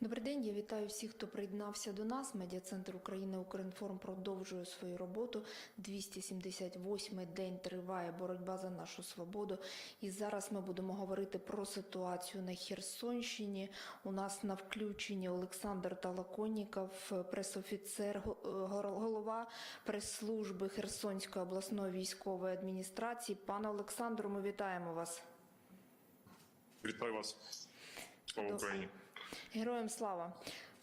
Добрий день, я вітаю всіх, хто приєднався до нас. Медіа-центр України Укрінформ продовжує свою роботу. 278-й день триває боротьба за нашу свободу. І зараз ми будемо говорити про ситуацію на Херсонщині. У нас на включенні Олександр Талаконіков, пресофіцер, голова прес-служби Херсонської обласної військової адміністрації. Пане Олександру, ми вітаємо вас. Вітаю вас. Слава Україні. Героям слава.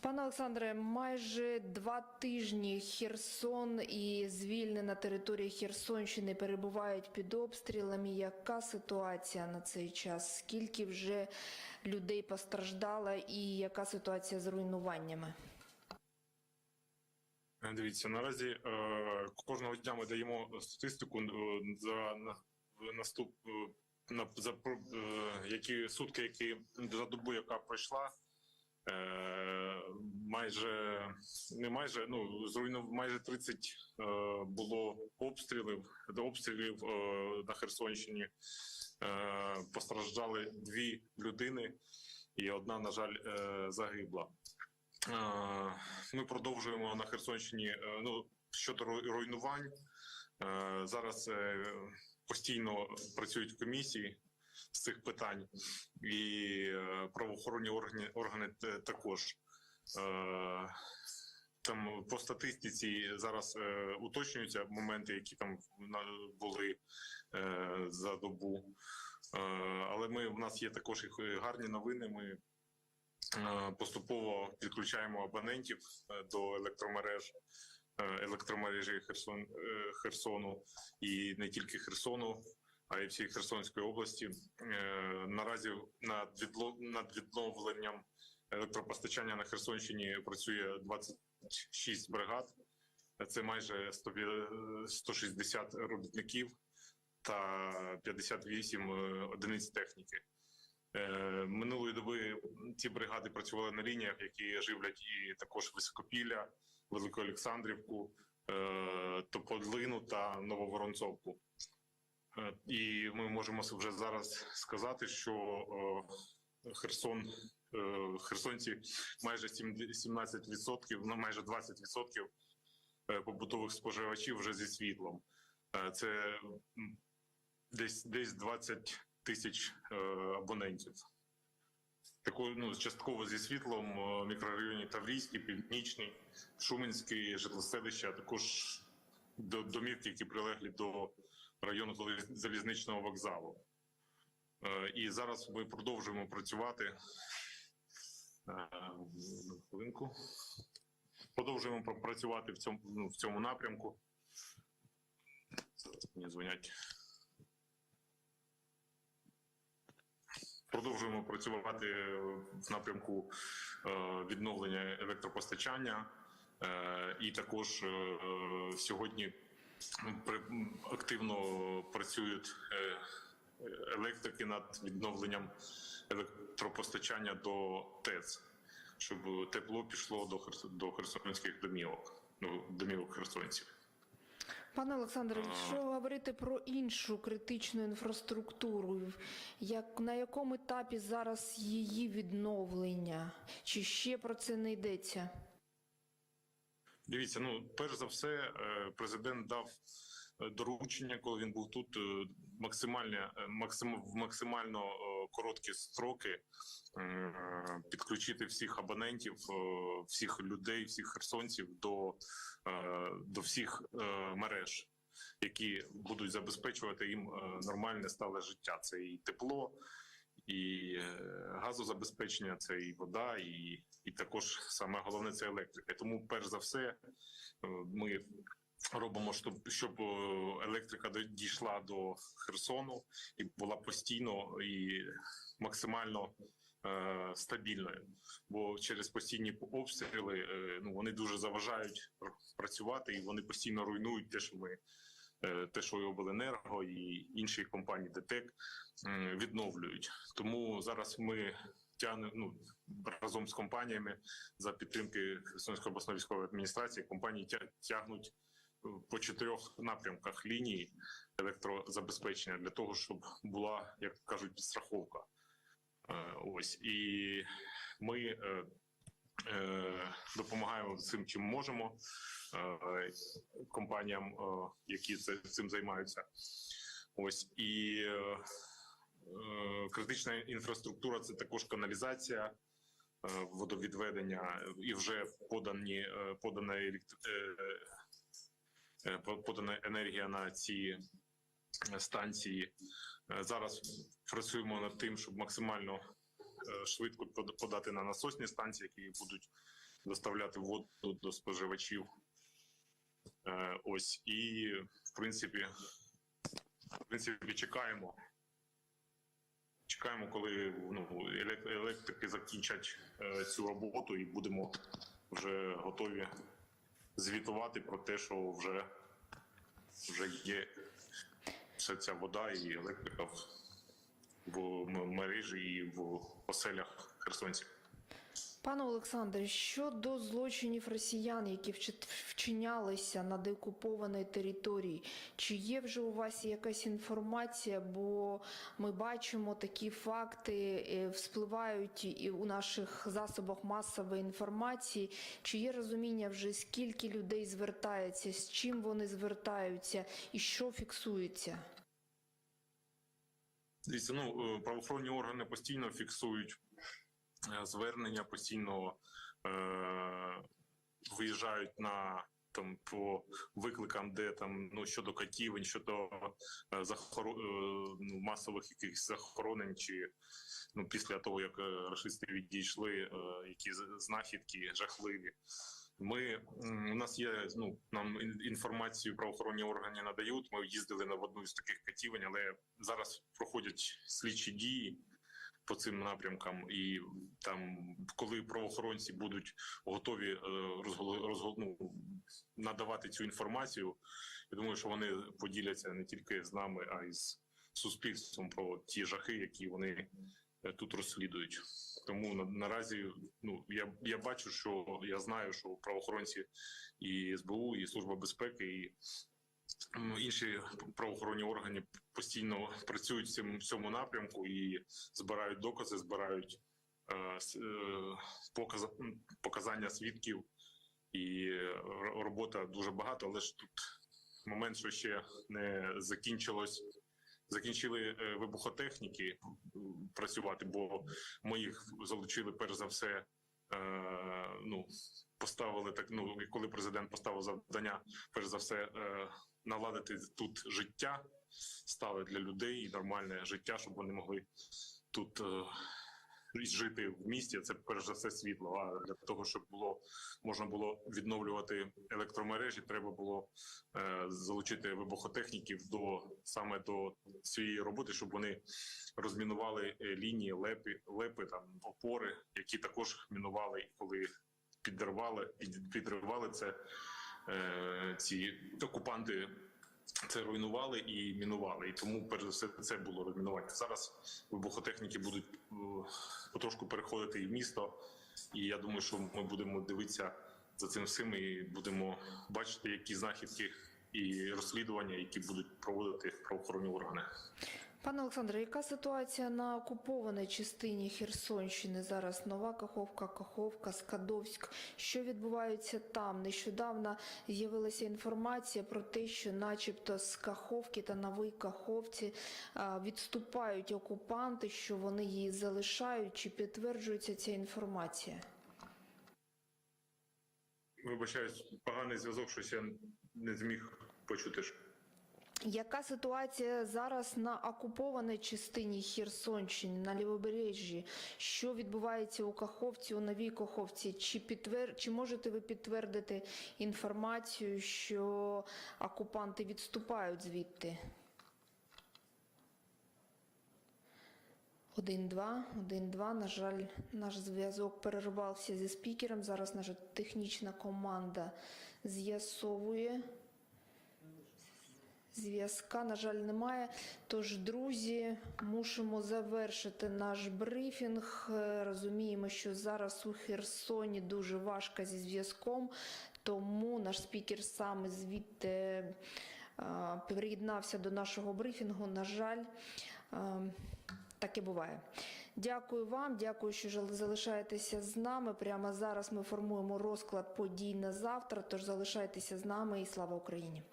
Пане Олександре, майже два тижні Херсон і звільнена територія Херсонщини перебувають під обстрілами. Яка ситуація на цей час? Скільки вже людей постраждало і яка ситуація з руйнуваннями? Дивіться, наразі е, кожного дня ми даємо статистику е, за наступ е, на за які сутки, які за добу, яка пройшла. Е, майже не майже ну зруйнув майже 30 е, було обстрілів до обстрілів е, на Херсонщині. Е, постраждали дві людини, і одна, на жаль, е, загибла. Е, Ми продовжуємо на Херсонщині. е, Ну щодо руйнувань е, зараз е, постійно працюють комісії з цих питань, і е, правоохоронні органи органи також. Е, Там по статистиці зараз е, уточнюються моменти, які там були е, за добу. Е, але ми в нас є також і гарні новини. Ми Е, поступово підключаємо абонентів е, до електромереж е, електромережі Херсон е, Херсону і не тільки Херсону, а й всієї Херсонської області. Е, Наразі над відновленням електропостачання на Херсонщині працює 26 бригад. Це майже 100 е, 160 робітників та 58 е, одиниць техніки. Е, Минулої доби ці бригади працювали на лініях, які живлять і також Високопілля, Велику Олександрівку, е, Тополину та Нововоронцовку. Е, І ми можемо вже зараз сказати, що е, Херсон, е, херсонці майже 17%, ну майже 20% е, побутових споживачів вже зі світлом. Це десь десь 20 тисяч абонентів. Такою ну частково зі світлом в мікрорайоні Таврійський, Північний, Шуменський, житлоселище, а також до домівки, які прилеглі до району залізничного вокзалу. Е, І зараз ми продовжуємо працювати. Е, Хвилинку. Продовжуємо працювати в цьому, ну, в цьому напрямку. Мені дзвонять. Продовжуємо працювати в напрямку е, відновлення електропостачання, і також сьогодні активно працюють е, електрики над відновленням електропостачання до ТЕЦ, щоб тепло пішло до Херс- херсонських домівок, ну, домівок херсонців. Пане Олександре, якщо говорити про іншу критичну інфраструктуру, як на якому етапі зараз її відновлення? Чи ще про це не йдеться? Дивіться, ну перш за все, е, президент дав е, доручення, коли він був тут, е, максимальне максим, в максимально короткі строки підключити всіх абонентів, всіх людей, всіх херсонців до, до всіх мереж, які будуть забезпечувати їм нормальне стале життя. Це і тепло. І е, газозабезпечення, це і вода, і, і також саме головне це електрика. Тому, перш за все, е, ми робимо, щоб щоб е, електрика дійшла до Херсону і була постійно і максимально стабільною. Бо через постійні обстріли ну вони дуже заважають працювати, і вони постійно руйнують те, що ми. Е, Те, що і обленерго і інші компанії ДТЕК відновлюють. Тому зараз ми тягнемо ну, разом з компаніями за підтримки Херсонської обласної військової адміністрації. Компанії тя- тягнуть е, по чотирьох напрямках лінії електрозабезпечення для того, щоб була, як кажуть, підстраховка. Е, Ось і ми допомагаємо цим, чим можемо е, компаніям, е, які цим займаються. Ось і е, е, критична інфраструктура це також каналізація, е, водовідведення і вже подані е, подана елект- е, е, по- подана енергія на ці е, станції. Е, Зараз працюємо над тим, щоб максимально е, швидко под- подати на насосні станції, які будуть доставляти воду до споживачів. Е, Ось і в принципі, в принципі, чекаємо. Чекаємо, коли ну, електрики закінчать е, цю роботу, і будемо вже готові звітувати про те, що вже, вже є вся ця вода і електрика в, мережі і в оселях херсонців. Пане Олександре, щодо злочинів росіян, які вчи- вчинялися на деокупованій території, чи є вже у вас якась інформація? Бо ми бачимо такі факти, е, вспливають і у наших засобах масової інформації. Чи є розуміння вже скільки людей звертається, з чим вони звертаються і що фіксується? Дивіться, ну е, правоохоронні органи постійно фіксують е, звернення, постійно е, виїжджають на там по викликам, де там ну щодо катівень, щодо е, захоро... е, ну, масових якихось захоронень, чи ну після того як е, рашисти відійшли, е, які знахідки жахливі. Ми у нас є ну нам інформацію правоохоронні органи надають. Ми їздили на одну з таких катівень, але зараз проходять слідчі дії по цим напрямкам, і там, коли правоохоронці будуть готові е, розгол- ну, надавати цю інформацію, я думаю, що вони поділяться не тільки з нами, а й з суспільством про ті жахи, які вони тут розслідують. Тому на, наразі ну я, я бачу, що я знаю, що правоохоронці і СБУ, і служба безпеки, і інші правоохоронні органи постійно працюють в цьому, в цьому напрямку і збирають докази, збирають е, е, показ, показання свідків, і е, робота дуже багато, але ж тут момент, що ще не закінчилось. Закінчили е, вибухотехніки працювати, бо ми їх залучили перш за все. Е, ну поставили так. Ну коли президент поставив завдання, перш за все, е, наладити тут життя, стали для людей і нормальне життя, щоб вони могли тут жити в місті. Це перш за все світло. А для того, щоб було можна було відновлювати електромережі, треба було е, залучити вибухотехніків до саме до цієї роботи, щоб вони розмінували е, лінії, лепи, лепи там опори, які також мінували, коли підривали, підривали це е, ці окупанти. Це руйнували і мінували, і тому перш за все це було руйнування. Зараз вибухотехніки будуть е, потрошку переходити і в місто, і я думаю, що ми будемо дивитися за цим всім і будемо бачити, які знахідки і розслідування, які будуть проводити правоохоронні органи. Пане Олександре, яка ситуація на окупованій частині Херсонщини зараз? Нова Каховка, Каховка, Скадовськ. Що відбувається там? Нещодавно з'явилася інформація про те, що, начебто, з Каховки та Нової Каховці відступають окупанти, що вони її залишають. Чи підтверджується ця інформація? Вибачаюсь, поганий зв'язок, щось я не зміг почути. Яка ситуація зараз на окупованій частині Херсонщини, на лівобережжі? Що відбувається у Каховці, у Новій Каховці? Чи підтвер... чи можете ви підтвердити інформацію, що окупанти відступають звідти? Один-два, один-два. На жаль, наш зв'язок перервався зі спікером. Зараз наша технічна команда з'ясовує. Зв'язка, на жаль, немає. Тож, друзі, мусимо завершити наш брифінг. Е, Розуміємо, що зараз у Херсоні дуже важко зі зв'язком, тому наш спікер саме звідти е, приєднався до нашого брифінгу. На жаль, е, таке буває. Дякую вам, дякую, що залишаєтеся з нами. Прямо зараз ми формуємо розклад подій на завтра. Тож залишайтеся з нами і слава Україні.